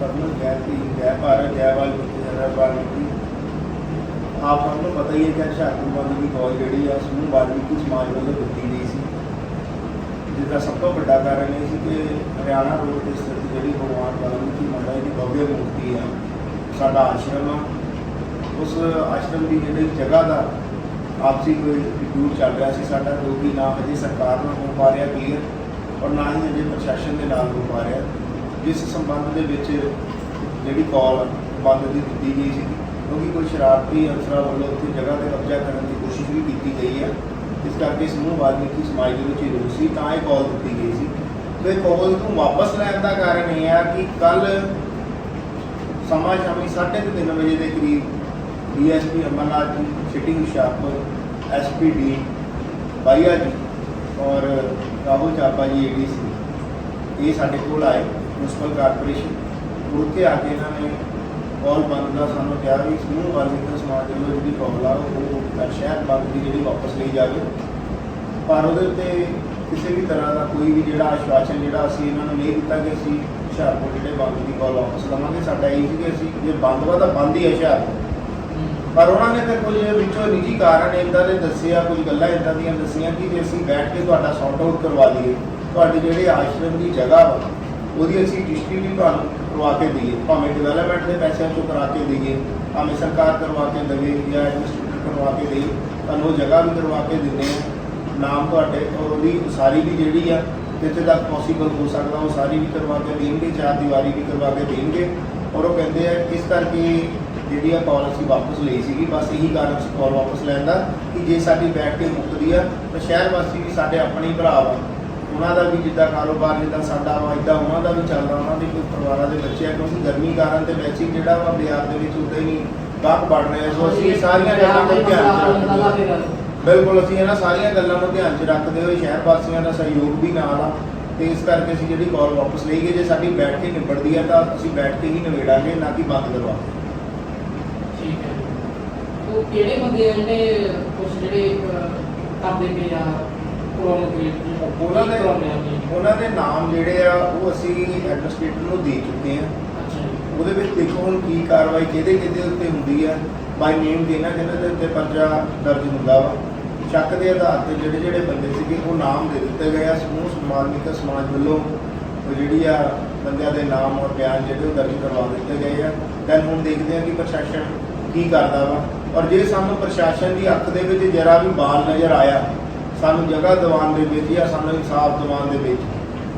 ਕਰਨਾ ਜੈ ਭੀ ਜੈ ਭਾਰਤ ਜੈ ਵਾਲਮੀਕੀ ਜੈ ਵਾਲਮੀਕੀ ਆਪ ਸਭ ਨੂੰ ਪਤਾ ਹੀ ਹੈ ਕਿ ਹੁਸ਼ਿਆਰਪੁਰ ਬੰਦ ਦੀ ਕਾਲ ਜਿਹੜੀ ਆ ਸਮੂਹ ਵਾਲਮੀਕੀ ਸਮਾਜ ਵੱਲੋਂ ਦਿੱਤੀ ਗਈ ਸੀ ਜਿਹਦਾ ਸਭ ਤੋਂ ਵੱਡਾ ਕਾਰਨ ਇਹ ਸੀ ਕਿ ਹਰਿਆਣਾ ਰੋਡ ਤੇ ਸਥਿਤ ਜਿਹੜੀ ਭਗਵਾਨ ਵਾਲਮੀਕੀ ਮਹਾਰਾਜ ਦੀ ਭਵਯ ਮੂਰਤੀ ਆ ਸਾਡਾ ਆਸ਼ਰਮ ਆ ਉਸ ਆਸ਼ਰਮ ਦੀ ਜਿਹੜੀ ਜਗ੍ਹਾ ਦਾ ਆਪਸੀ ਕੋਈ ਡਿਸਪਿਊਟ ਚੱਲ ਰਿਹਾ ਸੀ ਸਾਡਾ ਜੋ ਕਿ ਨਾ ਅਜੇ ਸਰਕਾਰ ਨਾਲ ਹੋ ਪਾ ਰਿਹਾ ਕਲੀਅਰ ਔਰ ਨਾ ਹੀ ਅਜੇ ਪ੍ਰਸ਼ਾਸਨ ਦੇ ਨਾਲ ਹੋ ਪਾ ਰਿਹਾ ਜਿਸ ਸੰਬੰਧ ਦੇ ਵਿੱਚ ਜਿਹੜੀ ਕਾਲ ਬੰਦ ਦੀ ਦਿੱਤੀ ਗਈ ਸੀ, ਕਿਉਂਕਿ ਕੋਈ ਸ਼ਰਾਰਤੀ ਅਨਸਰਾਂ ਵੱਲੋਂ ਉੱਥੇ ਜਗ੍ਹਾ ਤੇ ਕਬਜ਼ਾ ਕਰਨ ਦੀ ਕੋਸ਼ਿਸ਼ ਵੀ ਕੀਤੀ ਗਈ ਹੈ, ਇਸ ਕਰਕੇ ਸਮੂਹ ਵਾਲਮੀਕੀ ਸਮਾਜ ਦੇ ਵਿੱਚ ਰੋਸ ਸੀ, ਤਾਂ ਇਹ ਕਾਲ ਦਿੱਤੀ ਗਈ ਸੀ। ਤੇ ਕਾਲ ਨੂੰ ਵਾਪਸ ਲੈਣ ਦਾ ਕਾਰਨ ਇਹ ਹੈ ਕਿ ਕੱਲ ਸਮਾਂ ਸ਼ਾਮੀ 3:30 ਵਜੇ ਦੇ ਕਰੀਬ ਡੀਐਸਪੀ ਅਮਰਨਾਥ ਜੀ ਸਿਟਿੰਗ ਹੁਸ਼ਿਆਰਪੁਰ ਐਸਪੀਡੀ ਬਾਈਆ ਜੀ ਔਰ ਰਾਹੁਲ ਚਾਪਾ ਜੀ ਏਡੀਸੀ ਇਹ ਸਾਡੇ ਕੋਲ ਆਏ। ਮਿਊਨਿਸਪਲ ਕਾਰਪੋਰੇਸ਼ਨ ਉੱਥੇ ਆ ਕੇ ਇਹਨਾਂ ਨੇ ਕਾਲ ਬੰਦ ਦਾ ਸਾਨੂੰ ਕਿਹਾ ਵੀ ਸਮੂਹ ਵਾਲਮੀਕੀ ਸਮਾਜ ਦੇ ਲੋਕ ਜਿਹੜੀ ਕਾਲ ਆ, ਉਹ ਸ਼ਹਿਰ ਬੰਦ ਦੀ ਜਿਹੜੀ ਵਾਪਸ ਲਈ ਜਾਵੇ। ਪਰ ਉਹਦੇ ਉੱਤੇ ਕਿਸੇ ਵੀ ਤਰ੍ਹਾਂ ਦਾ ਕੋਈ ਵੀ ਜਿਹੜਾ ਆਸ਼ਵਾਸਨ ਜਿਹੜਾ ਅਸੀਂ ਇਹਨਾਂ ਨੂੰ ਨਹੀਂ ਦਿੱਤਾ ਕਿ ਅਸੀਂ ਹੁਸ਼ਿਆਰਪੁਰ ਜਿਹੜੇ ਬੰਦ ਦੀ ਕਾਲ ਵਾਪਸ ਲਵਾਂਗੇ, ਸਾਡਾ ਇਹ ਸੀ ਕਿ ਅਸੀਂ ਜੇ ਬੰਦ ਵਾ ਤਾਂ ਬੰਦ ਹੀ ਹੈ ਹੁਸ਼ਿਆਰਪੁਰ। ਪਰ ਉਹਨਾਂ ਨੇ ਫਿਰ ਕੁਝ ਵਿੱਚੋਂ ਨਿੱਜੀ ਕਾਰਨ ਇਦਾਂ ਦੇ ਦੱਸਿਆ ਕੁਝ ਗੱਲਾਂ ਇਦਾਂ ਦੀਆਂ ਦੱਸੀਆਂ ਕਿ ਜੇ ਅਸੀਂ ਬੈਠ ਕੇ ਤੁਹਾਡਾ ਸੌਟ ਆਊਟ ਕਰਵਾ ਲਈਏ, ਤੁਹਾਡੇ ਜਿਹੜੇ ਆਸ਼ਰਮ ਦੀ ਜਗ੍ਹਾ ਵਾ ਉਹਦੀ ਅਸੀਂ ਰਜਿਸਟਰੀ ਵੀ ਤੁਹਾਨੂੰ ਕਰਵਾ ਕੇ ਦਈਏ, ਭਾਵੇਂ ਡਿਵੈਲਪਮੈਂਟ ਦੇ ਪੈਸਿਆਂ ਚੋਂ ਕਰਾ ਕੇ ਦਈਏ, ਭਾਵੇਂ ਸਰਕਾਰ ਕਰਵਾ ਕੇ ਦੇਵੇ ਜਾਂ ਐਡਮਿਨਿਸਟ੍ਰੇਟਰ ਕਰਵਾ ਕੇ ਦੇਵੇ ਤੁਹਾਨੂੰ ਉਹ ਜਗ੍ਹਾ ਵੀ ਕਰਵਾ ਕੇ ਦਿੰਦੇ ਆ ਨਾਮ ਤੁਹਾਡੇ ਔਰ ਉਹਦੀ ਉਸਾਰੀ ਵੀ ਜਿਹੜੀ ਆ, ਜਿੱਥੇ ਤੱਕ ਪੋਸੀਬਲ ਹੋ ਸਕਦਾ ਉਹ ਸਾਰੀ ਵੀ ਕਰਵਾ ਕੇ ਦੇਣਗੇ, ਚਾਰ ਦੀਵਾਰੀ ਵੀ ਕਰਵਾ ਕੇ ਦੇਣਗੇ। ਔਰ ਉਹ ਕਹਿੰਦੇ ਆ, ਇਸ ਕਰਕੇ ਜਿਹੜੀ ਆ ਕਾਲ ਅਸੀਂ ਵਾਪਸ ਲਈ ਸੀਗੀ, ਬਸ ਇਹੀ ਕਾਰਨ ਸੀ ਕਾਲ ਵਾਪਸ ਲੈਣ ਦਾ ਕਿ ਜੇ ਸਾਡੀ ਬੈਠ ਕੇ ਮੁੱਕਦੀ ਆ, ਤਾਂ ਸ਼ਹਿਰ ਵਾਸੀ ਵੀ ਸਾਡੇ ਆਪਣੇ ਹੀ ਭਰਾ ਵਾ। ਉਹਨਾਂ ਦਾ ਵੀ ਜਿੱਦਾਂ ਕਾਰੋਬਾਰ ਜਿੱਦਾਂ ਸਾਡਾ ਵਾ, ਇਦਾਂ ਉਹਨਾਂ ਦਾ ਵੀ ਚੱਲਦਾ, ਉਹਨਾਂ ਦੇ ਕੋਈ ਪਰਿਵਾਰਾਂ ਦੇ ਬੱਚੇ ਆ, ਕਿਉਂਕਿ ਗਰਮੀ ਕਾਰਨ ਤੇ ਵੈਸੇ ਜਿਹੜਾ ਵਾ ਬਾਜ਼ਾਰ ਦੇ ਵਿੱਚ ਉੱਦਾਂ ਹੀ ਨਹੀਂ ਗਾਹਕ ਰਿਹਾ ਸੋ ਅਸੀਂ ਸਾਰੀਆਂ ਗੱਲਾਂ ਨੂੰ ਧਿਆਨ ਰੱਖਦੇ ਬਿਲਕੁਲ, ਅਸੀਂ ਇਹਨਾਂ ਸਾਰੀਆਂ ਗੱਲਾਂ ਨੂੰ ਧਿਆਨ 'ਚ ਰੱਖਦੇ ਹੋਏ ਸ਼ਹਿਰ ਵਾਸੀਆਂ ਦਾ ਸਹਿਯੋਗ ਵੀ ਨਾਲ ਆ। ਤੇ ਇਸ ਕਰਕੇ ਅਸੀਂ ਜਿਹੜੀ ਕਾਲ ਵਾਪਸ ਲਈ ਜੇ ਸਾਡੀ ਬੈਠ ਕੇ ਨਿਬੜਦੀ ਆ, ਤਾਂ ਅਸੀਂ ਬੈਠ ਕੇ ਹੀ ਨਿਬੇੜਾਂਗੇ, ਨਾ ਕਿ ਬੰਦ ਕਰਵਾ। ਠੀਕ ਹੈ। ਉਹ ਕਿਹੜੇ ਬੰਦੇ ਜਿਹੜੇ ਕੁਝ ਜਿਹੜੇ ਕਰਦੇ ਪਏ ਆ? ਉਹਨਾਂ ਦੇ ਉਹਨਾਂ ਦੇ ਨਾਮ ਜਿਹੜੇ ਆ ਉਹ ਅਸੀਂ ਐਡਮਿਨਿਸਟ੍ਰੇਟਰ ਨੂੰ ਦੇ ਚੁੱਕੇ ਆ। ਉਹਦੇ ਵਿੱਚ ਦੇਖੋ ਹੁਣ ਕੀ ਕਾਰਵਾਈ ਕਿਹਦੇ ਕਿਹਦੇ ਉੱਤੇ ਹੁੰਦੀ ਆ। ਬਾਈ ਨੇਮ ਦੇਣਾ ਜਿਹਨਾਂ ਦੇ ਉੱਤੇ ਪਰਚਾ ਦਰਜ ਹੁੰਦਾ ਵਾ। ਸ਼ੱਕ ਦੇ ਆਧਾਰ ਤੇ ਜਿਹੜੇ ਜਿਹੜੇ ਬੰਦੇ ਸੀਗੇ ਉਹ ਨਾਮ ਦੇ ਦਿੱਤੇ ਗਏ ਆ। ਸਮੂਹ ਸਮਾਜਿਕ ਸਮਾਜ ਵੱਲੋਂ ਉਹ ਜਿਹੜੀ ਆ ਬੰਦਿਆਂ ਦੇ ਨਾਮ ਔਰ ਬਿਆਨ ਜਿਹੜੇ ਉਹ ਦਰਜ ਕਰਵਾ ਦਿੱਤੇ ਗਏ ਆ। ਦੈਨ ਹੁਣ ਦੇਖਦੇ ਆ ਕਿ ਪ੍ਰਸ਼ਾਸਨ ਕੀ ਕਰਦਾ ਵਾ। ਔਰ ਜੇ ਸਾਨੂੰ ਪ੍ਰਸ਼ਾਸਨ ਦੀ ਅੱਖ ਦੇ ਵਿੱਚ ਜਰਾ ਵੀ ਬਾਲ ਨਜ਼ਰ ਆਇਆ ਸਾਨੂੰ ਜਗ੍ਹਾ ਦਿਵਾਉਣ ਦੇ ਵਿੱਚ ਜਾਂ ਸਾਨੂੰ ਇਨਸਾਫ ਦਿਵਾਉਣ ਦੇ ਵਿੱਚ।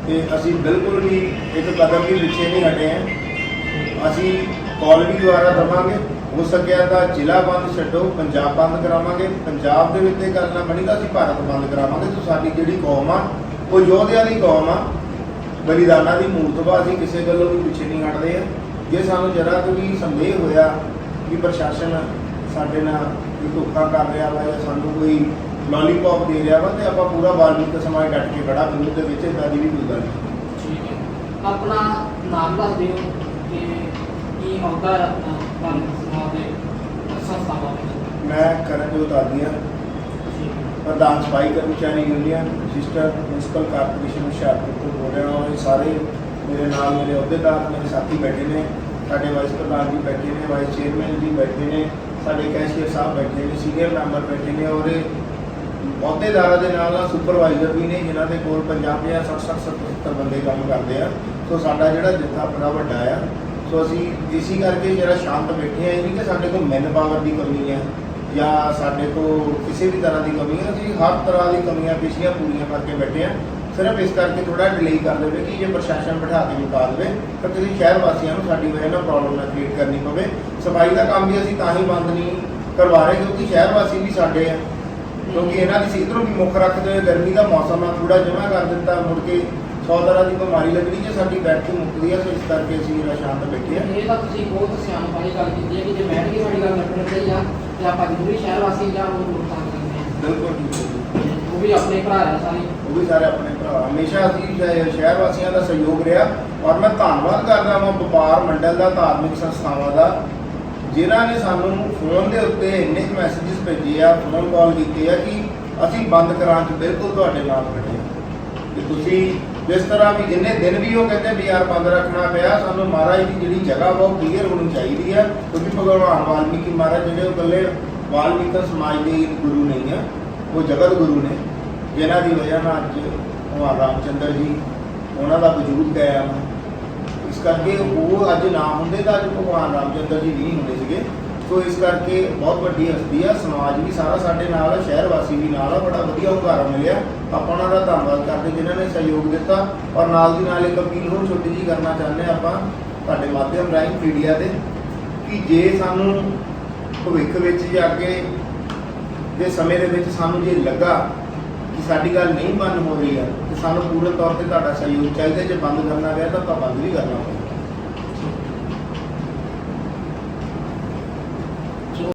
ਤੇ ਅਸੀਂ ਬਿਲਕੁਲ ਵੀ ਇੱਕ ਕਦਮ ਵੀ ਪਿੱਛੇ ਨਹੀਂ ਹਟੇ ਹਾਂ। ਅਸੀਂ ਕਾਲ ਵੀ ਦੁਆਰਾ ਦਵਾਂਗੇ। ਹੋ ਸਕਿਆ ਤਾਂ ਜ਼ਿਲ੍ਹਾ ਬੰਦ ਛੱਡੋ, ਪੰਜਾਬ ਬੰਦ ਕਰਾਵਾਂਗੇ। ਪੰਜਾਬ ਦੇ ਵਿੱਚ ਇਹ ਗੱਲ ਨਾ ਬਣੀ ਤਾਂ ਅਸੀਂ ਭਾਰਤ ਬੰਦ ਕਰਾਵਾਂਗੇ। ਤੇ ਸਾਡੀ ਜਿਹੜੀ ਕੌਮ ਆ, ਉਹ ਯੋਧਿਆਂ ਦੀ ਕੌਮ ਆ। ਬਲੀਦਾਨਾਂ ਦੀ ਮੂਰਤਵਾ ਅਸੀਂ ਕਿਸੇ ਗੱਲੋਂ ਵੀ ਪਿੱਛੇ ਨਹੀਂ ਹਟਦੇ ਆ ਜੇ ਸਾਨੂੰ ਜਰਾ ਕੋਈ ਸੰਦੇਹ ਹੋਇਆ ਕਿ ਪ੍ਰਸ਼ਾਸਨ ਸਾਡੇ ਨਾਲ ਕੋਈ ਧੋਖਾ ਕਰ ਰਿਹਾ ਵਾ ਜਾਂ ਸਾਨੂੰ ਕੋਈ ਲੋਲੀਪੌਪ ਦੇ ਰਿਹਾ ਵਾ ਤੇ ਆਪਾਂ ਪੂਰਾ ਵਾਲਮੀਕ ਸਮਾਜ ਡਟ ਕੇ ਖੜਾ ਵਿਰੋਧ ਦੇ ਵਿੱਚ ਇਦਾਂ ਦੀ ਵੀ ਕੋਈ ਗੱਲ ਨਹੀਂ। ਠੀਕ ਹੈ। ਆਪਣਾ ਨਾਮ ਦੱਸ ਦਿਓ ਕਿ ਕੀ ਹੈ ਆਪਣਾ ਭਾਰਤ ਸਮਾਜ ਦੇ ਸੰਸਥਾਵਾਂ ਵਿੱਚ? ਮੈਂ ਕਰਨਜੋਤ ਆਦੀਆਂ ਠੀਕ ਹੈ। ਪ੍ਰਧਾਨ ਸਫ਼ਾਈ ਕਰਮਚਾਰੀ union sister municipal corporation Hoshiarpur ਤੋਂ ਬੋਲ ਰਿਹਾ ਹਾਂ। ਇਹ ਸਾਰੇ ਮੇਰੇ ਨਾਲ ਮੇਰੇ ਅਹੁਦੇਦਾਰ ਮੇਰੇ ਸਾਥੀ ਬੈਠੇ ਨੇ। ਸਾਡੇ ਵਾਈਸ ਪ੍ਰਧਾਨ ਜੀ ਬੈਠੇ ਨੇ ਵਾਈਸ ਚੇਅਰਮੈਨ ਜੀ ਬੈਠੇ ਨੇ। ਸਾਡੇ ਕੈਸ਼ੀਅਰ ਸਾਹਿਬ ਬੈਠੇ ਨੇ ਸੀਨੀਅਰ ਮੈਂਬਰ ਬੈਠੇ ਨੇ। ਔਰ ਇਹ ਅਹੁਦੇਦਾਰਾਂ ਦੇ ਨਾਲ ਨਾਲ ਸੁਪਰਵਾਈਜ਼ਰ ਵੀ ਨੇ, ਜਿਨ੍ਹਾਂ ਦੇ ਕੋਲ 50 50 60 60 70 ਬੰਦੇ ਕੰਮ ਕਰਦੇ ਆ। ਸੋ ਸਾਡਾ ਜਿਹੜਾ ਜਿੱਥਾ ਬੜਾ ਵੱਡਾ ਆ, ਸੋ ਅਸੀਂ ਇਸੇ ਕਰਕੇ ਜਿਹੜਾ ਸ਼ਾਂਤ ਬੈਠੇ ਆ, ਇਹ ਨਹੀਂ ਕਿ ਸਾਡੇ ਕੋਲ ਮੈਨ ਪਾਵਰ ਦੀ ਕਮੀ ਹੈ ਜਾਂ ਸਾਡੇ ਕੋਲ ਕਿਸੇ ਵੀ ਤਰ੍ਹਾਂ ਦੀ ਕਮੀ ਹੈ ਅਸੀਂ ਹਰ ਤਰ੍ਹਾਂ ਦੀ ਕਮੀਆਂ ਪੇਸ਼ੀਆਂ ਪੂਰੀਆਂ ਕਰਕੇ ਬੈਠੇ ਆ। ਸਿਰਫ ਇਸ ਕਰਕੇ ਥੋੜਾ ਡਿਲੇ ਕਰ ਦੇਵੇ ਕਿ ਜੇ ਪ੍ਰਸ਼ਾਸਨ ਬਿਠਾ ਕੇ ਮੁਕਾ ਦੇਵੇ, ਤਾਂ ਕਿਸੇ ਸ਼ਹਿਰ ਵਾਸੀਆਂ ਨੂੰ ਸਾਡੀ ਵਜ੍ਹਾ ਨਾਲ ਪ੍ਰੋਬਲਮ ਨਾ ਕ੍ਰੀਏਟ ਕਰਨੀ ਪਵੇ। ਸਫ਼ਾਈ ਦਾ ਕੰਮ ਵੀ ਅਸੀਂ ਤਾਂ ਹੀ ਬੰਦ ਨਹੀਂ ਕਰਵਾ ਰਹੇ, ਕਿਉਂਕਿ ਸ਼ਹਿਰ ਵਾਸੀ ਵੀ ਸਾਡੇ ਆ। ਕਿਉਂਕਿ ਇਹਨਾਂ ਦੀ ਸਿਹਤ ਨੂੰ ਵੀ ਮੁੱਖ ਰੱਖਦੇ ਹੋਏ ਗਰਮੀ ਦਾ ਮੌਸਮ ਆ ਥੋੜਾ ਜਮਾ ਕਰ ਦਿੱਤਾ ਮੁੜ ਕੇ ਸੌ ਤਰ੍ਹਾਂ ਦੀ ਬਿਮਾਰੀ ਲੱਗਣੀ ਜੇ ਸਾਡੀ ਬੈਠ ਕੇ ਮੁੱਕਦੀ ਆ ਸੋ ਇਸ ਕਰਕੇ ਅਸੀਂ ਜਿਹੜਾ ਸ਼ਾਂਤ ਬੈਠੇ ਆ। ਇਹ ਤਾਂ ਤੁਸੀਂ ਬਹੁਤ ਸਿਆਣਪ ਵਾਲੀ ਗੱਲ ਕੀਤੀ ਹੈ ਕਿ ਜੇ ਬੈਠ ਕੇ ਸਾਡੀ ਗੱਲ ਰੱਖਣੀ ਚਾਹੀਦੀ ਆ ਤੇ ਆਪਾਂ ਜ਼ਰੂਰੀ ਸ਼ਹਿਰ ਵਾਸੀ ਜਾਂ ਉਹ ਨੁਕਸਾਨ ਕਰਦੇ ਆ। ਬਿਲਕੁਲ ਠੀਕ ਹੈ। ਉਹ ਵੀ ਆਪਣੇ ਭਰਾ ਆ ਸਾਰੇ। ਉਹ ਵੀ ਸਾਰੇ ਆਪਣੇ ਭਰਾ। ਹਮੇਸ਼ਾ ਅਸੀਂ ਸ਼ਹਿ- ਸ਼ਹਿਰ ਵਾਸੀਆਂ ਦਾ ਸਹਿਯੋਗ ਰਿਹਾ ਔਰ ਮੈਂ ਧੰਨਵਾਦ ਕਰਦਾ ਹਾਂ ਵਪਾਰ ਮੰਡਲ ਦਾ ਧਾਰਮਿਕ ਸੰਸਥਾਵਾਂ ਦਾ ਜਿਨ੍ਹਾਂ ਨੇ ਸਾਨੂੰ ਫੋਨ ਦੇ ਉੱਤੇ ਇੰਨੇ ਮੈਸੇजेस ਭੇਜੇ ਆ ਫੋਨ ਕਾਲ ਕੀਤੇ ਆ ਕਿ ਅਸੀਂ ਬੰਦ ਕਰਾਉਣ 'ਚ ਬਿਲਕੁਲ ਤੁਹਾਡੇ ਨਾਲ ਖੜੇ ਹਾਂ ਕਿ ਤੁਸੀਂ ਜਿਸ ਤਰ੍ਹਾਂ ਵੀ ਜਿੰਨੇ ਦਿਨ ਵੀ ਉਹ ਕਹਿੰਦੇ ਵੀ ਯਾਰ ਬੰਦ ਰੱਖਣਾ ਪਿਆ, ਸਾਨੂੰ ਮਹਾਰਾਜ ਦੀ ਜਿਹੜੀ ਜਗ੍ਹਾ ਵਾ ਉਹ ਕਲੀਅਰ ਹੋਣੀ ਚਾਹੀਦੀ ਹੈ ਕਿਉਂਕਿ ਭਗਵਾਨ ਵਾਲਮੀਕੀ ਮਹਾਰਾਜ ਜਿਹੜੇ ਉਹ ਇਕੱਲੇ ਵਾਲਮੀਕ ਸਮਾਜ ਦੇ ਗੁਰੂ ਨਹੀਂ ਆ, ਉਹ ਜਗਤ ਗੁਰੂ ਨੇ। ਜਿਨ੍ਹਾਂ ਦੀ ਵਜ੍ਹਾ ਨਾਲ ਅੱਜ ਭਗਵਾਨ ਰਾਮਚੰਦਰ ਜੀ, ਉਹਨਾਂ ਦਾ ਵਜੂਦ ਕਾਇਮ ਹੈ ਇਸ ਕਰਕੇ ਉਹ ਅੱਜ ਨਾ ਹੁੰਦੇ ਤਾਂ ਅੱਜ ਭਗਵਾਨ ਰਾਮਚੰਦਰ ਜੀ ਨਹੀਂ ਹੁੰਦੇ ਸੀਗੇ। ਸੋ ਇਸ ਕਰਕੇ ਬਹੁਤ ਵੱਡੀ ਹਸਤੀ ਆ, ਸਮਾਜ ਵੀ ਸਾਰਾ ਸਾਡੇ ਨਾਲ ਆ, ਸ਼ਹਿਰ ਵਾਸੀ ਵੀ ਨਾਲ ਆ, ਬੜਾ ਵਧੀਆ ਹੁੰਗਾਰਾ ਮਿਲਿਆ। ਆਪਾਂ ਉਹਨਾਂ ਦਾ ਧੰਨਵਾਦ ਕਰਦੇ ਜਿਨ੍ਹਾਂ ਨੇ ਸਹਿਯੋਗ ਦਿੱਤਾ। ਔਰ ਨਾਲ ਦੀ ਨਾਲ ਇੱਕ ਅਪੀਲ ਹੋਰ ਛੋਟੀ ਜੀ ਕਰਨਾ ਚਾਹੁੰਦੇ ਹਾਂ ਆਪਾਂ ਤੁਹਾਡੇ ਮਾਧਿਅਮ ਰਾਹੀਂ ਮੀਡੀਆ ਦੇ ਕਿ ਜੇ ਸਾਨੂੰ ਭਵਿੱਖ ਵਿੱਚ ਜਾ ਕੇ ਦੇ ਸਮੇਂ ਦੇ ਵਿੱਚ ਸਾਨੂੰ ਜੇ ਲੱਗਾ ਕਿ ਸਾਡੀ ਗੱਲ ਨਹੀਂ ਬੰਦ ਹੋ ਰਹੀ ਹੈ ਤੇ ਸਾਨੂੰ ਪੂਰਨ ਤੌਰ ਤੇ ਤੁਹਾਡਾ ਸਹਿਯੋਗ ਚਾਹੀਦਾ, ਜੇ ਬੰਦ ਕਰਨਾ ਪਿਆ ਤਾਂ ਆਪਾਂ ਬੰਦ ਵੀ ਕਰਨਾ। ਪਊਗਾ